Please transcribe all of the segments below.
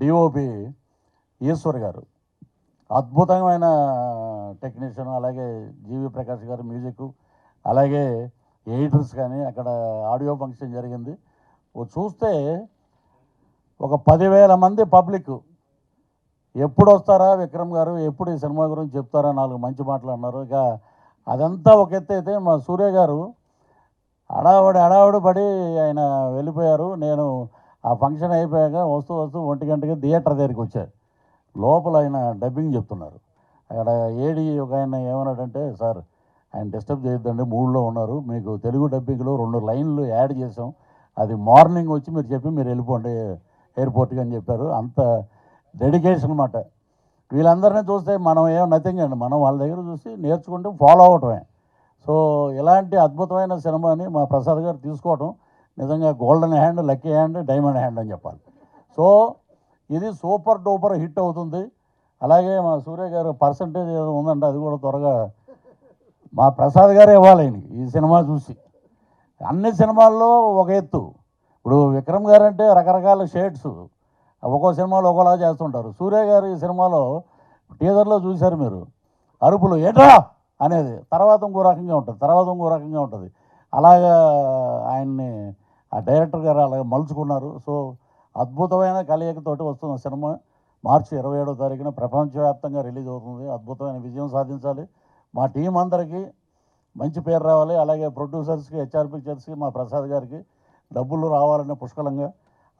DOP Eshwar గారు. అద్భుతమైన technician అలాగే జీవి ప్రకాష్ గారు మ్యూజిక్ అలాగే ఎయిటర్స్ కానీ అక్కడ ఆడియో ఫంక్షన్ జరిగింది. చూస్తే ఒక పదివేల మంది పబ్లిక్ ఎప్పుడు వస్తారా విక్రమ్ గారు? ఎప్పుడు ఈ సినిమా గురించి చెప్తారా? నాలుగు మంచి మాటలు అన్నారు. ఇక అదంతా ఒక ఎత్తు అయితే మా సూర్య గారు అడావుడి అడావుడి పడి ఆయన వెళ్ళిపోయారు. నేను ఆ ఫంక్షన్ అయిపోయాక వస్తూ వస్తూ ఒంటి గంటకి థియేటర్ దగ్గరికి వచ్చారు. లోపల ఆయన డబ్బింగ్ చెప్తున్నారు. అక్కడ ఏడి ఒక ఆయన ఏమన్నాడంటే సార్ ఆయన డిస్టర్బ్ చేయొద్దండి మూడులో ఉన్నారు. మీకు తెలుగు డబ్బింగ్లో రెండు లైన్లు యాడ్ చేసాం అది మార్నింగ్ వచ్చి మీరు చెప్పి మీరు వెళ్ళిపోండి ఎయిర్పోర్ట్కి అని చెప్పారు. అంత డెడికేషన్ అనమాట వీళ్ళందరినీ చూస్తే మనం ఏం నథింగ్ అండి. మనం వాళ్ళ దగ్గర చూసి నేర్చుకుంటే ఫాలో అవటమే. సో ఇలాంటి అద్భుతమైన సినిమాని మా ప్రసాద్ గారు తీసుకోవటం నిజంగా golden hand lucky hand diamond hand అని చెప్పాలి. సో ఇది సూపర్ డూపర్ హిట్ అవుతుంది. అలాగే మా సూర్య గారు పర్సంటేజ్ ఏదో ఉందంటే అది కూడా త్వరగా మా ప్రసాద్ గారే ఇవ్వాలి ఆయనకి ఈ సినిమా చూసి. అన్ని సినిమాల్లో ఒక ఎత్తు. ఇప్పుడు విక్రమ్ గారు అంటే రకరకాల షేడ్స్ ఒక్కో సినిమాలో ఒకలా చేస్తుంటారు. సూర్య గారు ఈ సినిమాలో టీజర్లో చూశారు మీరు. అరుపులు ఏట్రా? అనేది. తర్వాత ఇంకో రకంగా ఉంటుంది. తర్వాత ఇంకో రకంగా ఉంటుంది. అలాగా ఆయన్ని ఆ డైరెక్టర్ గారు అలాగే మలుచుకున్నారు. సో అద్భుతమైన కలయికతోటి వస్తున్న సినిమా. మార్చి ఇరవై ఏడో తారీఖున ప్రపంచవ్యాప్తంగా రిలీజ్ అవుతుంది. అద్భుతమైన విజయం సాధించాలి. మా టీం అందరికీ మంచి పేరు రావాలి. అలాగే ప్రొడ్యూసర్స్కి హెచ్ఆర్ పిక్చర్స్కి మా ప్రసాద్ గారికి డబ్బులు రావాలనే పుష్కలంగా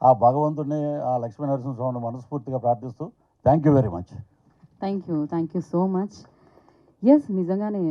ఆ భగవంతుడిని ఆ లక్ష్మీ నరసింహస్వామిని మనస్ఫూర్తిగా ప్రార్థిస్తూ thank you very much. Thank you thank you so much. Yes నిజంగానే